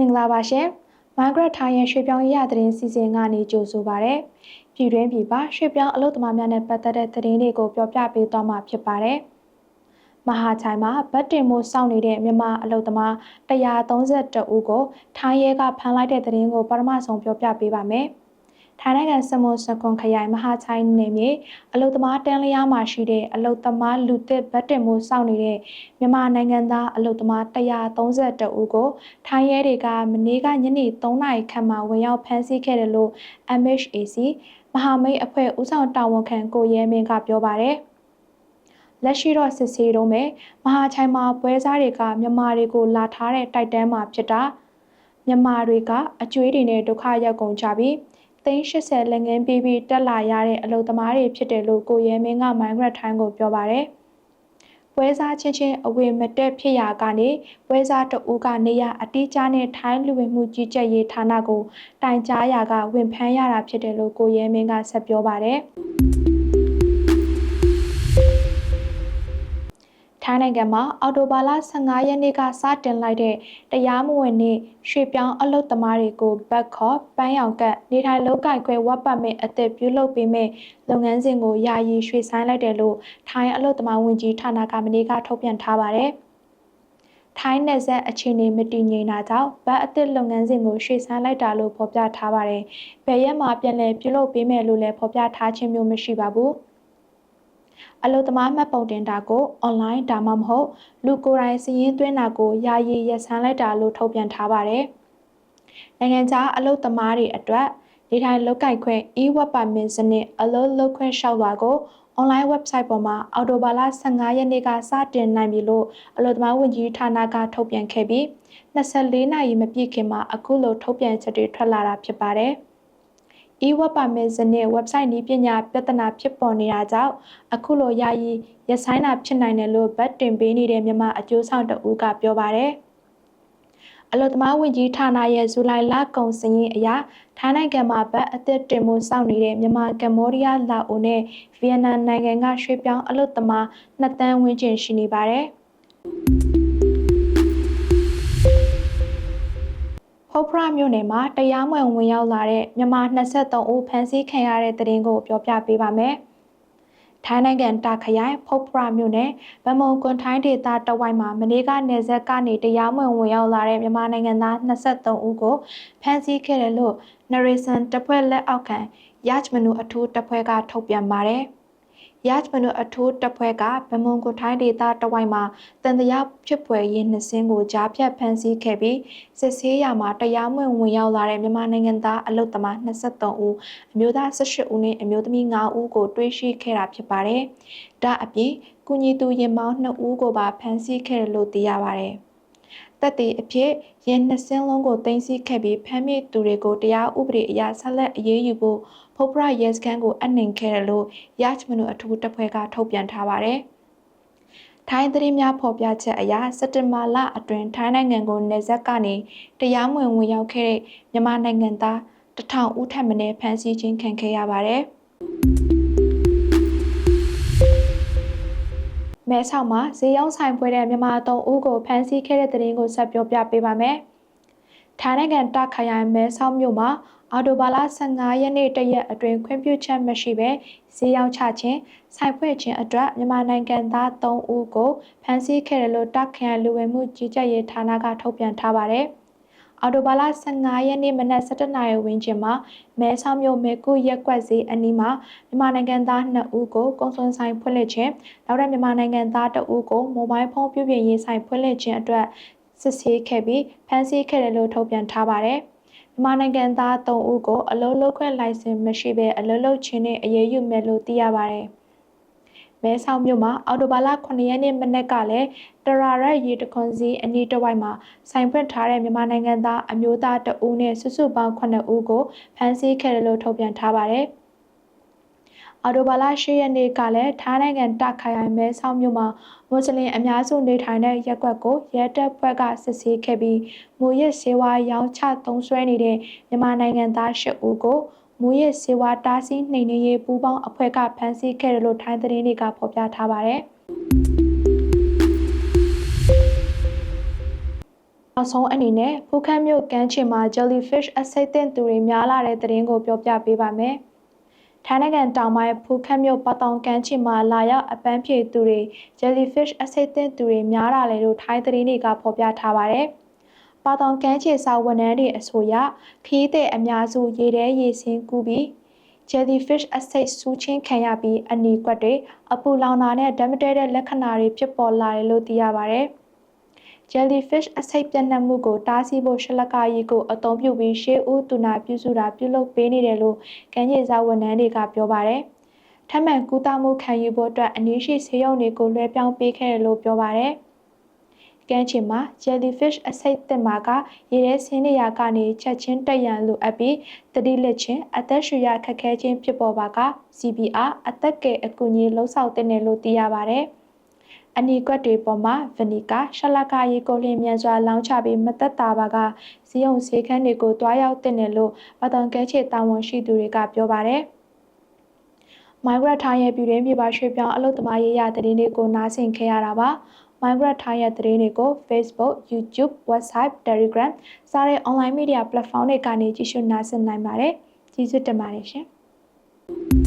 မင်္ဂလာပါရှင်။ Margaret ထိုင်းရဲ့ရွှေပြောင်းရေးရသတင်းစီစဉ်ကနေကြိုဆိုပါရစေ။ပြည်တွင်းပြည်ပရွှေပြောင်းအလုပ်သမားများနဲ့ပတ်သက်တဲ့သတင်းတွေကိုပြောပြပေးသွားမှာဖြစ်ပါတယ်။မဟာချိုင်မှာဗတ်တင်မိုးစောင့်နေတဲ့မြန်မာအလုပ်သမား132ဦးကိုထိုင်းရဲကဖမ်းလိုက်တဲ့သတင်းကိုပထမဆုံးပြောပြပေးပါမယ်။ ထိုင်းနိုင်ငံစမွန်စကွန်ခရိုင်မဟာချိုင်းနယ်မြေအလုသမားတန်းလျားမှာရှိတဲ့အလုသမားလူသစ်ဗတ်တင်မှုစောင့်နေတဲ့မြန်မာနိုင်ငံသားအလုသမား132ဦးကိုထိုင်းရဲတွေကမနေ့ကညနေ3နာရီခန့်မှာဝင်ရောက်ဖမ်းဆီးခဲ့တယ်လို့ MHAC မဟာမိတ်အဖွဲ့ဦးဆောင်တာဝန်ခံကိုရဲမင်းကပြောပါတယ်လက်ရှိတော့စစ်ဆေးတော့မယ်မဟာချိုင်မှာပွဲစားတွေကမြန်မာတွေကိုလာထားတဲ့တိုက်တန်းမှာဖြစ်တာမြန်မာတွေကအကျွေးတွေနဲ့ဒုက္ခရောက်ကုန်ကြပြီ သိန်း80လက်ငင်းပြီးပြီးတက်လာရတဲ့အလုပ်သမားတွေဖြစ်တယ်လို့ကိုရဲမင်းကမိုင်းဂရက်ထိုင်းကိုပြောပါတယ်။ပွဲစားချင်းချင်းအဝေမတက်ဖြစ်ရာကနေပွဲစားတအူးကနေရအတိအကျနဲ့ထိုင်းလူဝင်မှုကြီးကြပ်ရေးဌာနကိုတိုင်ကြားရာကဝင်ဖမ်းရတာဖြစ်တယ်လို့ကိုရဲမင်းကဆက်ပြောပါတယ်။ ထိုင်းနိုင်ငံမှာအော်တိုဘာလ15ရက်နေ့ကစတင်လိုက်တဲ့တရားမဝင်နေရွှေပြောင်းအလုတ်သမားတွေကိုဘက်ခေါ်ပန်းရောင်ကတ်နေထိုင်လောက်ကင်ခွဲဝတ်ပတ်မဲ့အသက်ပြုလုပ်ပေးမဲ့လုပ်ငန်းစဉ်ကိုယာယီရွှေ့ဆိုင်းလိုက်တယ်လို့ထိုင်းအလုတ်သမားဝန်ကြီးဌာနကမနေ့ကထုတ်ပြန်ထားပါတယ်။ထိုင်းနယ်စပ်အခြေအနေမတည်ငြိမ်တာကြောင့်ဗတ်အသစ်လုပ်ငန်းစဉ်ကိုရွှေ့ဆိုင်းလိုက်တာလို့ဖော်ပြထားပါတယ်။ဘယ်ရက်မှာပြန်လည်ပြုလုပ်ပေးမယ်လို့လည်းဖော်ပြထားခြင်းမျိုးမရှိပါဘူး။ အလုသမားမှတ်ပုံတင်တာကိုအွန်လိုင်းဒါမှမဟုတ်လူကိုယ်တိုင်စည်ရင်းသွင်းတာကိုယာယီရပ်ဆိုင်းလိုက်တာလို့ထုတ်ပြန်ထားပါတယ်။နိုင်ငံခြားအလုသမားတွေအတွက်နေထိုင်လုပ်ကိုင်ခွင့် e-web permit စနစ်အလုပ်လုပ်ခွင့်လျှောက်လွှာကို online website ပေါ်မှာအော်တိုဘာလ15ရက်နေ့ကစတင်နိုင်ပြီလို့အလုပ်သမားဝန်ကြီးဌာနကထုတ်ပြန်ခဲ့ပြီး24နာရီမပြည့်ခင်မှာအခုလိုထုတ်ပြန်ချက်တွေထွက်လာတာဖြစ်ပါတယ်။ e-web permit စနစ် website နည်းပညာပြဿနာဖြစ်ပေါ်နေတာကြောင့်အခုလိုယာယီရပ်ဆိုင်းတာဖြစ်နိုင်တယ်လို့ဗတ်တင်ပေးနေတဲ့မြန်မာအကျိုးဆောင်တဦးကပြောပါတယ်အလုသမားဝင်ကြီးဌာနရဲ့ဇူလိုင်လကုန်စရင်အရာထိုင်းနိုင်ငံမှာဗတ်အသစ်တင်မှုစောင့်နေတဲ့မြန်မာကမ္ဘောဒီးယားလာအိုနဲ့ဗီယက်နမ်နိုင်ငံကရွှေ့ပြောင်းအလုသမားနှစ်တန်းဝန်းကျင်ရှိနေပါတယ်။ ဖုတ်ဖရမြို့နယ်မှာတရားမဝင်ဝင်ရောက်လာတဲ့မြန်မာ23ဦးဖမ်းဆီးခံရတဲ့တဲ့တင်ကိုပြောပြပေးပါမယ်။ထိုင်းနိုင်ငံတာခရိုင်ဖုတ်ဖရမြို့နယ်ဗမုံကွန်ထိုင်းဒေသတဝိုက်မှာမနေ့ကနေဆက်ကနေတရားမဝင်ဝင်ရောက်လာတဲ့မြန်မာနိုင်ငံသား23ဦးကိုဖမ်းဆီးခဲ့တယ်လို့ Narration တပ်ဖွဲ့လက်အောက်ခံ Yacht Menu အထူးတပ်ဖွဲ့ကထုတ်ပြန်ပါတယ်။ ရတ်မနုအထိုးတပ်ဖွဲ့ကဗမုံကိုထိုင်းဒေသတဝိုက်မှာတန်တရာဖြစ်ပွဲရင်းနှစ်စင်းကိုကြားဖြတ်ဖမ်းဆီးခဲ့ပြီးစစ်ဆေးရမှာတရားမဝင်ဝင်ရောက်လာတဲ့မြန်မာနိုင်ငံသားအလုတ်သမား23ဦးအမျိုးသား18ဦးနဲ့အမျိုးသမီး9ဦးကိုတွေ့ရှိခဲ့တာဖြစ်ပါတယ်။ဒါအပြင်ကုညီသူရင်မောင်း2ဦးကိုပါဖမ်းဆီးခဲ့တယ်လို့သိရပါတယ်။တပ်တွေအဖြစ်ရင်းနှစ်စင်းလုံးကိုတင်စီခဲ့ပြီးဖမ်းမိသူတွေကိုတရားဥပဒေအရဆက်လက်အရေးယူဖို့ ဖုတ်ဖရရဲစခန်းကိုအနှင်ခဲ့တယ်လို့ရချမနုအထူးတပ်ဖွဲ့ကထုတ်ပြန်ထားပါတယ်။ထိုင်းသတင်းများဖော်ပြချက်အရစက်တင်ဘာလအတွင်းထိုင်းနိုင်ငံကိုနေဆက်ကနေတရားမဝင်ဝင်ရောက်ခဲ့တဲ့မြန်မာနိုင်ငံသားတထောင်ဦးထပ်မံဖမ်းဆီးခြင်းခံခဲ့ရပါတယ်။မဲဆောက်မှာဈေးရောင်းဆိုင်ပွဲတဲ့မြန်မာသုံးဦးကိုဖမ်းဆီးခဲ့တဲ့တဲ့ရင်ကိုဆက်ပြောပြပေးပါမယ်။ထိုင်းနိုင်ငံတခရိုင်မဲဆောက်မြို့မှာ အော်တိုဘာလ15ရက်နေ့တရက်အတွင်းခွင့်ပြုချက်မရှိဘဲဈေးရောင်းချခြင်းဆိုင်ဖွင့်ခြင်းအတွက်မြန်မာနိုင်ငံသား3ဦးကိုဖမ်းဆီးခဲ့တယ်လို့တခရိုင်လူဝင်မှုကြီးကြပ်ရေးဌာနကထုတ်ပြန်ထားပါတယ်။အော်တိုဘာလ15ရက်နေ့မနက်7:00နာရီဝန်းကျင်မှာမဲဆောက်မြို့မဲကုရက်ကွက်ဈေးအနီးမှာမြန်မာနိုင်ငံသား2ဦးကိုကုံစွန်ဆိုင်ဖွင့်လှစ်ခြင်းနောက်တဲ့မြန်မာနိုင်ငံသား2ဦးကိုမိုဘိုင်းဖုန်းပြုပြင်ရေးဆိုင်ဖွင့်လှစ်ခြင်းအတွက်စစ်ဆေးခဲ့ပြီးဖမ်းဆီးခဲ့တယ်လို့ထုတ်ပြန်ထားပါတယ်။ မြန်မာနိုင်ငံသား3ဦးကိုအလုံးလုံးခွင့်လိုင်စင်မရှိဘဲအလုံးလုံးချင်းနဲ့အရေးယူမယ်လို့သိရပါတယ်။မဲဆောက်မြို့မှာအော်တိုဘာလ9ရက်နေ့မနက်ကလည်းတရာရက်ရေတခွန်စီအနီးတစ်ဝိုက်မှာဆိုင်ဖွင့်ထားတဲ့မြန်မာနိုင်ငံသားအမျိုးသားတဦးနဲ့စုစုပေါင်း9ဦးကိုဖမ်းဆီးခဲ့တယ်လို့ထုတ်ပြန်ထားပါတယ်။ အော်တိုဘာလ10ရက်နေ့ကလည်းထိုင်းနိုင်ငံတခိုင်မဲဆောက်မြို့မှာမွတ်စလင်အများစုနေထိုင်တဲ့ရပ်ကွက်ကိုရဲတပ်ဖွဲ့ကစစ်ဆေးခဲ့ပြီးမူရစ်ဆေးဝါးရောင်းချသုံးစွဲနေတဲ့မြန်မာနိုင်ငံသား10ဦးကိုမူရစ်စေဝါတားဆီးနှိမ်နင်းရေးပူးပေါင်းအဖွဲ့ကဖမ်းဆီးခဲ့တယ်လို့ထိုင်းသတင်းတွေကဖော်ပြထားပါတယ်။မနောက်ဆုံးအနေနဲ့ဖူးခမ်းမြို့ကမ်းခြေမှာ jellyfish အဆိပ်သင့်သူတွေများလာတဲ့သတင်းကိုပြောပြပေးပါမယ်။ ထိုင်းနိုင်ငံတောင်ပိုင်းဖူးခမ်းမြို့ပတောင်ကမ်းခြေမှာလာရောက်အပန်းဖြေသူတွေ jellyfish အဆိပ်သင့်သူတွေများလာတယ်လို့ထိုင်းသတင်းတွေကဖော်ပြထားပါတယ်။ပတောင်ကမ်းခြေစာဝန်ထမ်းတွေအဆိုအရခီးတဲ့အများစုရေထဲရေဆင်းကူးပြီး jellyfish အဆိပ်စူးချင်းခံရပြီးအနီကွက်တွေအပူလောင်တာနဲ့ဓာတ်မတည့်တဲ့လက္ခဏာတွေဖြစ်ပေါ်လာတယ်လို့သိရပါတယ်။ jellyfish အဆိပ်ပြန့်နှံ့မှုကိုတားဆီးဖို့ရှလကာရီကိုအသုံးပြုပြီးရှေးဦးတူနာပြုစုတာပြုလုပ်ပေးနေတယ်လို့ကမ်းခြေစာဝန်ထမ်းတွေကပြောပါတယ်။ထပ်မံကူးတာမှုခံယူဖို့အတွက်အနည်းရှိဆေးရုံတွေကိုလွှဲပြောင်းပေးခဲ့တယ်လို့ပြောပါတယ်။ကမ်းခြေမှာ jellyfish အဆိပ်သင့်မှာကရေထဲဆင်းနေရာကနေချက်ချင်းတက်ရန်လိုအပ်ပြီးတတိလက်ချင်းအသက်ရှူရခက်ခဲခြင်းဖြစ်ပေါ်ပါက CPR အသက်ကယ်အကူအညီလှုံ့ဆော်တဲ့နယ်လို့သိရပါတယ်။ အနီကွက်တွေပေါ်မှာဗနီကာရှလကာရီကိုလျင်မြန်စွာလောင်းချပြီးမသက်တာပါကဇီးုံဈေးခန်းတွေကိုတွားရောက်တဲ့နယ်လို့ပတန်ကဲချေတာဝန်ရှိသူတွေကပြောပါတယ်။မိုင်ဂရက်ထားရဲ့ပြည်တွင်းပြည်ပရွှေ့ပြောင်းအလုပ်သမားရေးရတဲ့တင်းတွေကိုနားဆင်ခဲ့ရတာပါ။ Migrant ထားရဲ့သတင်းတွေကို Facebook, YouTube, Website, Telegram စတဲ့ online media platform တွေကနေကြည့်ရှုနားဆင်နိုင်ပါတယ်။ကျေးဇူးတင်ပါတယ်ရှင်။